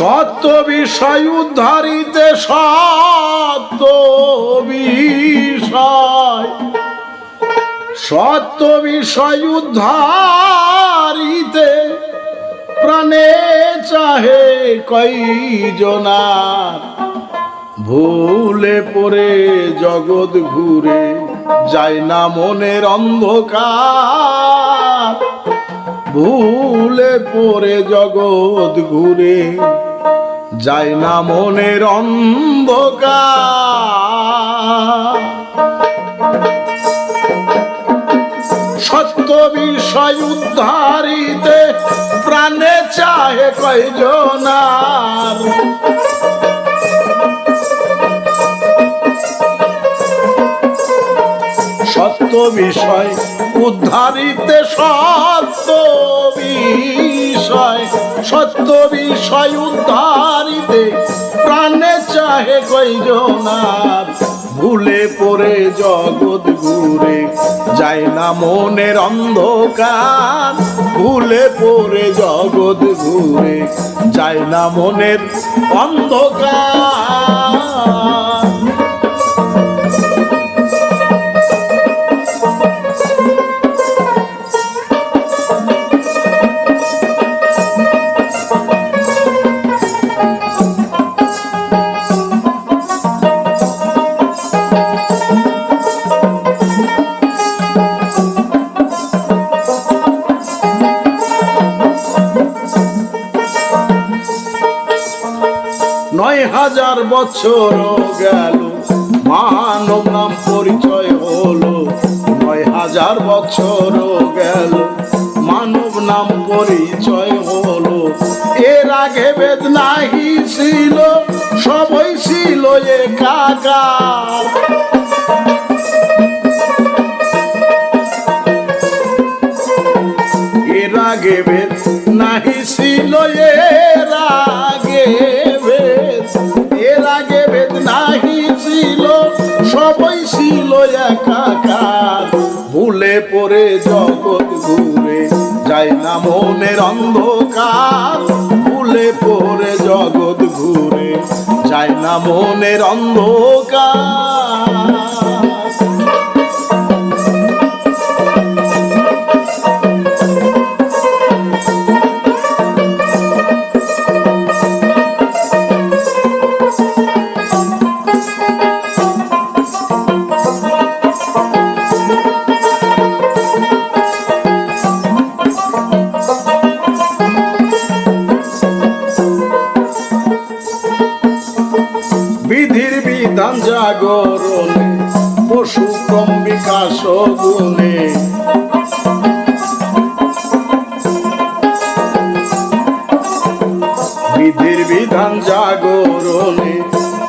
সত্য বিষয় উদ্ধারিতে সত্য বিষয়। সত্য বিষয় উদ্ধারিতে প্রাণে চাহে কইজনার ভুলে পড়ে জগৎ ঘুরে যায় না মনের অন্ধকার। ভুলে পড়ে জগৎ ঘুরে যায় না মনের অন্ধকার। সত্য বিষয় উদ্ধারিতে প্রাণে চাহে কয়জনার। সত্য বিষয় উদ্ধারিতে সত্য বিষয় সত্য বিষয় উদ্ধারিতে চাহে কয়জনার ভুলে পড়ে জগৎ ঘুরে, যায় না মনের অন্ধকার। ভুলে পড়ে জগৎ ঘুরে, যায় না মনের অন্ধকার। বছর গেল। মানব নাম পরিচয় হলো। নয় হাজার বছর গেল। মানব নাম পরিচয় হলো। এর আগে বেদ নাহি ছিল, সবই ছিল একাকার। না মনের অন্ধকার ফুলে পড়ে জগৎ ঘুরে। যায় না মনের অন্ধকার।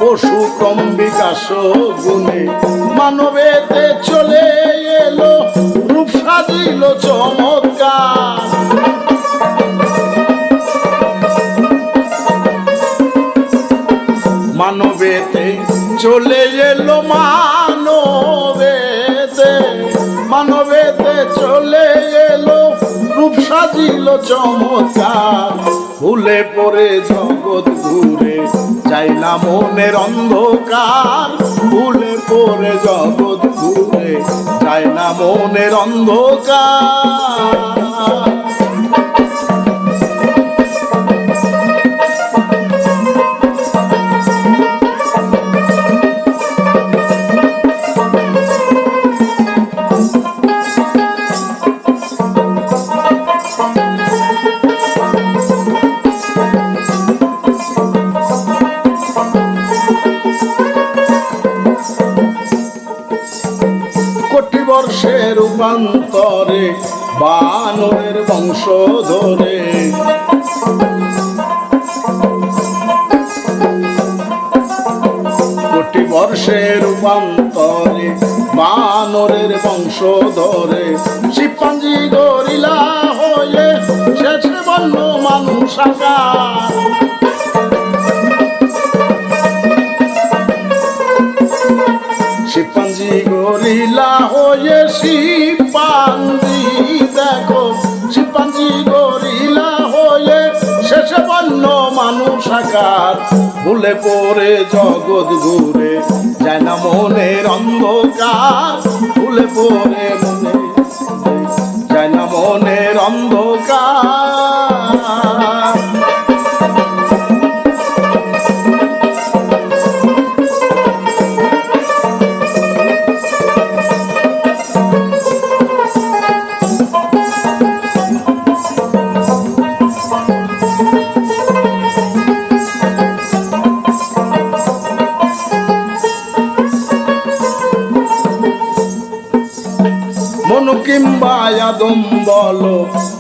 পশু কম বিকাশ গুণে। মানবেতে চলে এলো, রূপ সাজিল চমৎকার। মানবেতে চলে এলো মানবেতে। মানবেতে চলে এলো, রূপ সাজিল চমৎকার। ভুলে পরে জগৎ ঘুরে যাই না মনের অন্ধকার ভুলে পড়ে জগৎ ভুলে যাই না মনের অন্ধকার। রূপান্তরে, বানরের বংশ ধরে কোটি বর্ষের রূপান্তরে, বানরের বংশ ধরে শিপাঞ্জি গরিলা হয়ে শেষে বন্য মানুষ আকার গরিলা হয়ে শিপাঞ্জি, দেখো, শিপাঞ্জি গরিলা হয়ে শেষে বন্য মানুষ আকার। ভুলে পড়ে জগৎ ঘুরে, যায় না মনের অন্ধকার। ভুলে পড়ে মনে, যায় না মনের অন্ধকার।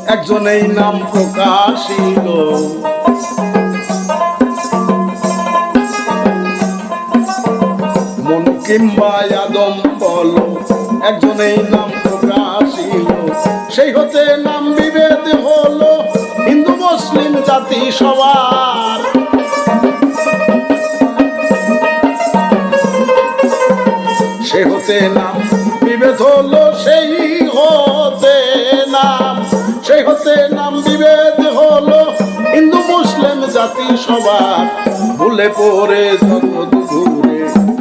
একজনেই নাম মনু একজনেই নাম প্রকাশিল সেই হতে নাম বিভেদ হলো, হিন্দু, মুসলিম, জাতি, সবার। সে হতে নাম বিভেদ হলো, সেই হতে নাম বিভেদ হলো হিন্দু, মুসলিম জাতি সবার। ভুলে পড়ে জগৎ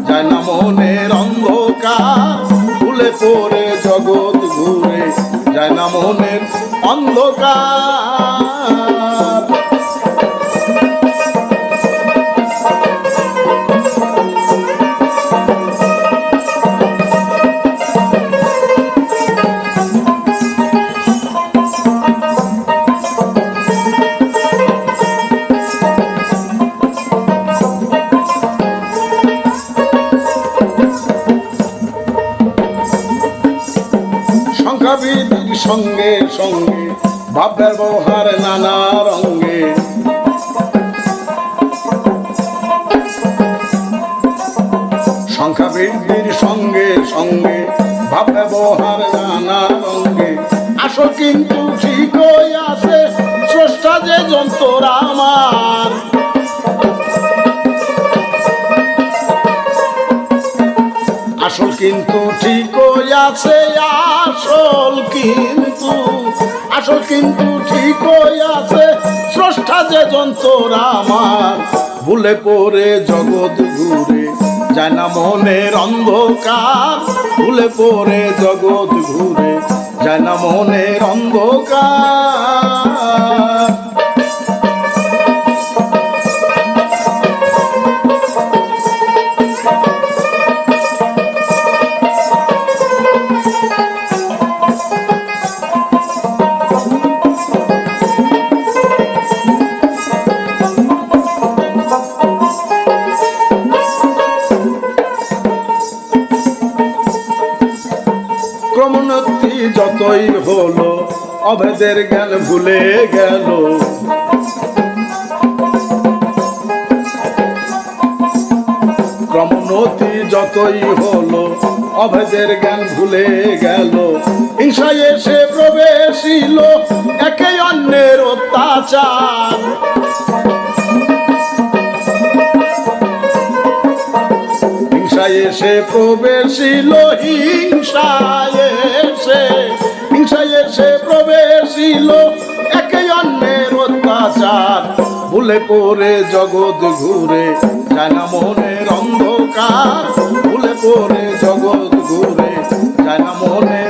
যায় না মনের অন্ধকার। ভুলে পড়ে জগৎ ঘুরে যায় না মনের অন্ধকার। আসল কিন্তু ঠিকই আছে, আসল কিন্তু আসল কিন্তু ঠিকই আছে। স্রষ্টা যে যন্ত্র আমার, ভুলে পড়ে জগৎ ঘুরে, যায় না মনের অন্ধকার। ভুলে পড়ে জগৎ ঘুরে, যায় না মনের অন্ধকার। যতই হলো, অভেদের জ্ঞান ভুলে গেল। ক্রমোন্নতি যতই হলো, অভেদের জ্ঞান ভুলে গেল। হিংসায় এসে প্রবেশিল, একে অন্যের অত্যাচার। হিংসায় এসে প্রবেশিল হিংসায় প্রবেশিল একে অন্যের অত্যাচার। ভুলে পড়ে জগৎ ঘুরে, যায় না মনের অন্ধকার। ভুলে পড়ে জগৎ ঘুরে, যায় না মনের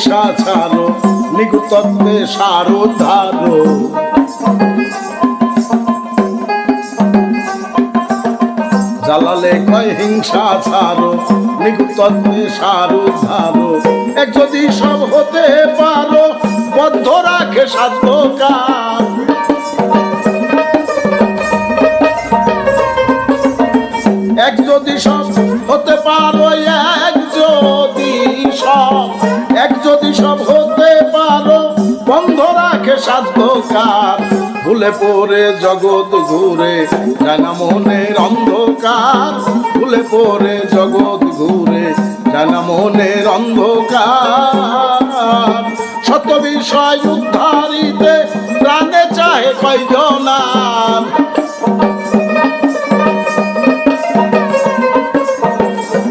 হিংসা ছাড়ো সারো ধারো জ্বালালে কয় হিংসা ছাড়ো সারো ধারো এক যদি সব হতে পারো, বদ্ধ রাখে সাধ্য কার। এক যদি সব হতে পারো সব হতে পারো। বন্ধ রাখে সাধ্য কার। ভুলে পড়ে জগৎ ঘুরে, জানা মনের অন্ধকার। ভুলে পড়ে জগৎ ঘুরে, জানা মনের অন্ধকার। শত বিষয় উদ্ধারিতে প্রাণে চাহে কয়জনার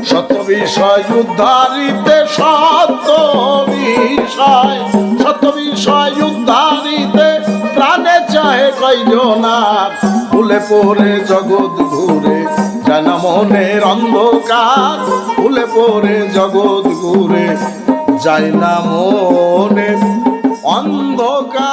শত বিষয় উদ্ধারিতে শত বিষয় কয়জনার। ভুলে পড়ে জগৎ ঘুরে, যেন মনের অন্ধকার। ফুলে পরে জগৎ ঘুরে যায় না মনে অন্ধকার।